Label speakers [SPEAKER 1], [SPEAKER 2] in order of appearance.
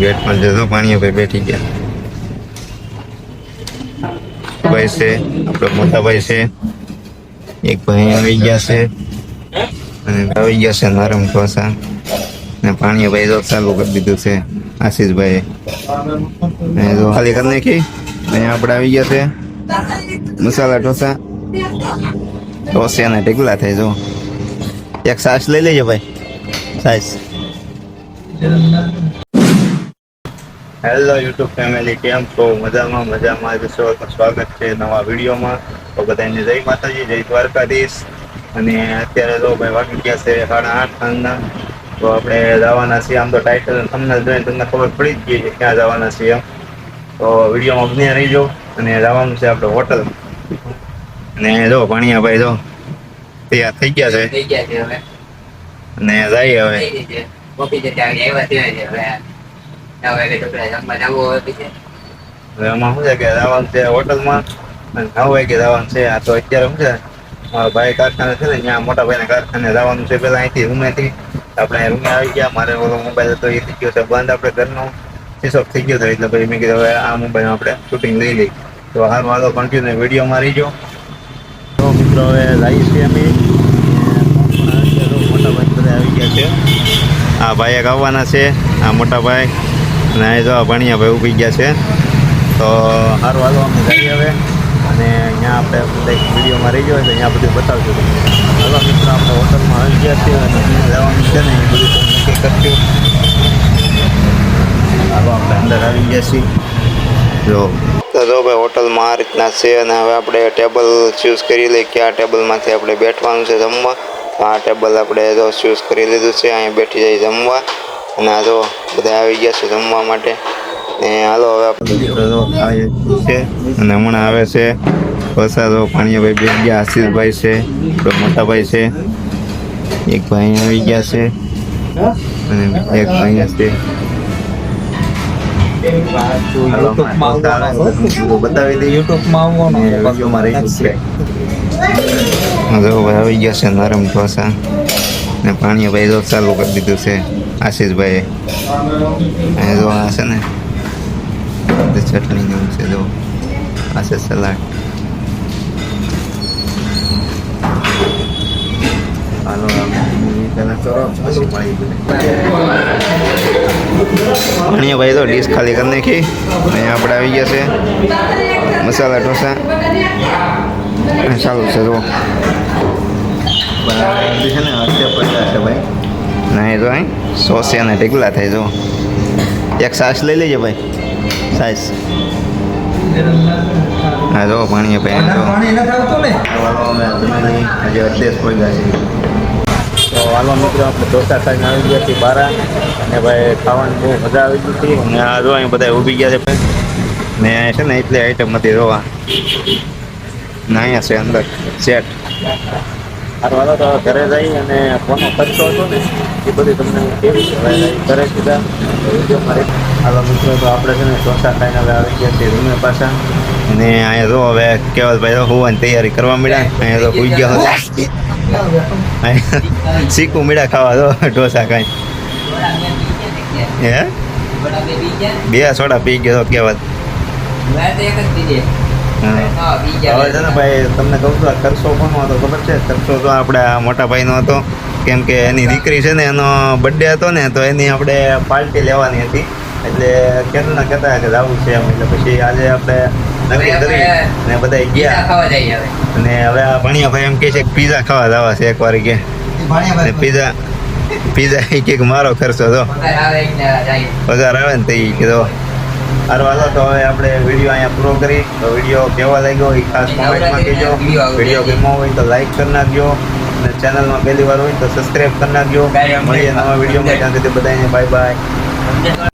[SPEAKER 1] બેટમાં જતો પાણી ભાઈ બેઠી ગયા ભાઈ છે આપણો મોટા ભાઈ છે એક ભાઈ આવી ગયા છે અને આવી ગયા છે નરમ ઢોસા ને પાણી ભાઈ તો ચાલુ કરી દીધું છે આશીષભાઈ ને તો ખાલી કરી નાખી અહીંયા આપણે આવી ગયા છે મસાલા ઢોસા ઢોસા ને ઢીકલા થાય જો એક સાસ લઈ લેજો ભાઈ સાસ હેલો યુટ્યુબ ફેમિલી કેમ છો? મજામાં મજામાં. જ છો સ્વાગત છે નવા વિડીયોમાં. તો બધાને જય માતાજી જય દ્વારકાધીશ. અને અત્યારે તો ભાઈ વાગી ગયા છે સાડા આઠ સાંજના. તો આપણે જવાના છીએ. આમ તો ટાઇટલ તમને જોઈને તમને ખબર પડી જ ગઈ છે ક્યાં જવાના છીએ એમ. તો વિડીયોમાં બન્યા રહીજો. અને જવાનું છે આપણે હોટલ. અને જો ભણિયા ભાઈ જો તૈયાર થઈ ગયા છે. અને જઈએ હવે.
[SPEAKER 2] કોપી જતી આવી આવ્યા છે હવે.
[SPEAKER 1] આમાં શું છે કે જવાનું છે હોટલમાં અને નવ વાગે જવાનું છે આ તો અત્યારે શું છે મારા ભાઈ કારખાને છે ને ત્યાં મોટા ભાઈના કારખાને જવાનું છે પેલા અહીંથી રૂમેથી આપણે રૂમે આવી ગયા મારે ઓલો મોબાઈલ હતો એ થઈ ગયો છે બંધ આપણે ઘરનો શીશોક થઈ ગયો હતો એટલે પછી મેં કીધું હવે આ મોબાઈલ આપણે શૂટિંગ લઈ લઈ તો હાલ હાલો કન્ટિન્યુ વિડીયોમાં રહીજો તો મિત્રો હવે લાવી છીએ અમે મોટા ભાઈ બધા આવી ગયા છે આ ભાઈ એક આવવાના છે આ મોટા ભાઈ અને અહીં જો ભણિયા ભાઈ ઊભી ગયા છે. તો સારું હાલો, અમે જઈએ હવે. અને અહીંયા આપણે કંઈક વિડીયોમાં રહી ગયો તો અહીંયા બધું બતાવજો હાલો, મિત્રો, આપણે હોટલમાં આવી ગયા છીએ અને જવાનું છે ને, એ બધું નક્કી કરશું હાલો, આપણે અંદર આવી ગયા છીએ. જો. તો ભાઈ, હોટલમાં આ રીતના છે અને હવે આપણે ટેબલ ચૂઝ કરી લઈએ કે આ ટેબલમાંથી આપણે બેઠવાનું છે જમવા. આ ટેબલ આપણે જો ચૂઝ કરી લીધું છે, અહીંયા બેઠી જઈએ જમવા. અને આ તો બધા આવી ગયા છે જમવા માટે. ને હાલો હવે છે અને હમણાં આવે છે વરસાદો પાણીયાભાઈ બે ગયા આશીષભાઈ છે આપણો મોટાભાઈ છે. એક ભાઈ આવી ગયા છે અને એક ભાઈ છે. બતાવી
[SPEAKER 3] યુટ્યુબમાં આવવાનો.
[SPEAKER 1] આવી ગયા છે નરમ ઢોસા. ને પાણી ભાઈ જો ચાલુ કરી દીધું છે. આશીષભાઈએ અહીંયા જો આ છે ને ચટણી જેવું છે, જો. આ છે સલાડ. હાલો પાણી ભાઈ તો ડીશ ખાલી કરી નાખી. અહીંયા આપણે આવી ગયા છે. મસાલા ઢોસા. ચાલુ છે, જો. છે ને, અત્યારે પચાસ છે ભાઈ. ના એ તો અહીં સોસે અને ઢીકલા થાય જો એક સાસ લઈ લેજો ભાઈ. સાસ. હા જો પાણી ભાઈ જો
[SPEAKER 3] પાણી નથી આવતું ને?
[SPEAKER 1] હાલો અમે જમીને આજે અડધેસ પડ્યા છે તો હાલો મિત્રો આપણે ઢોસા ખાઈને આવી ગયા છીએ બારા. અને ભાઈ ખાવાની બહુ મજા આવી ગઈ હતી. અને આ જો અહીં બધા ઊભી ગયા છે ભાઈ ને અહીંયા છે ને એટલી આઈટમ હતી જોવા. ના અહીંયા છે અંદર સેટ સારું તો ઘરે જઈ અને કોનો ખર્ચો હતો ને એ બધું તમને હું કેવી હવે ઘરે સીધા વીડિયો મારે. હાલો મિત્રો તો આપણે છે ને ઢોસા ખાઈને હવે આવી ગયા છીએ રૂમે પાછા. અને અહીંયા જો હવે કેવલભાઈ તો હોવાની તૈયારી કરવા મળ્યા અહીંયા તો હોઈ ગયા હતા. અહીંયા શીખું મીડા ખાવા દો ઢોસા ખાઈ. હે? બે સોડા પી ગયો તો કેવલ. હવે છે ને ભાઈ તમને કહું છું આ ખર્ચો કોનો હતો ખબર છે? ખર્ચો તો આપણે આ મોટા ભાઈનો હતો. કેમ કે એની દીકરી છે ને એનો બર્થડે હતો ને તો એની આપણે પાર્ટી લેવાની હતી. એટલે કેટલા કહેતા કે જવું છે એમ. એટલે પછી આજે આપણે નક્કી કરી ને બધા ગયા.
[SPEAKER 2] ખાવા જઈએ હવે.
[SPEAKER 1] અને હવે આ ભણિયા ભાઈ એમ કહે છે કે પીઝા ખાવા જવા છે એકવાર કે. ને પીઝા પીઝા એ કે મારો ખર્ચો તો
[SPEAKER 2] પગાર આવે
[SPEAKER 1] પગાર આવે ને તો એ કીધો. સારું હાલો તો હવે આપણે વીડિયો અહીંયા પૂરો કરી તો વીડિયો કેવો લાગ્યો એ ખાસ કોમેન્ટમાં કહેજો. વીડિયો ગમ્યો હોય તો લાઈક કરી નાખજો. અને ચેનલમાં પહેલી વાર હોય તો સબસ્ક્રાઈબ કરી નાખજો. મળીએ નવા વિડીયોમાં. ત્યાં સુધી બધાને બાય બાય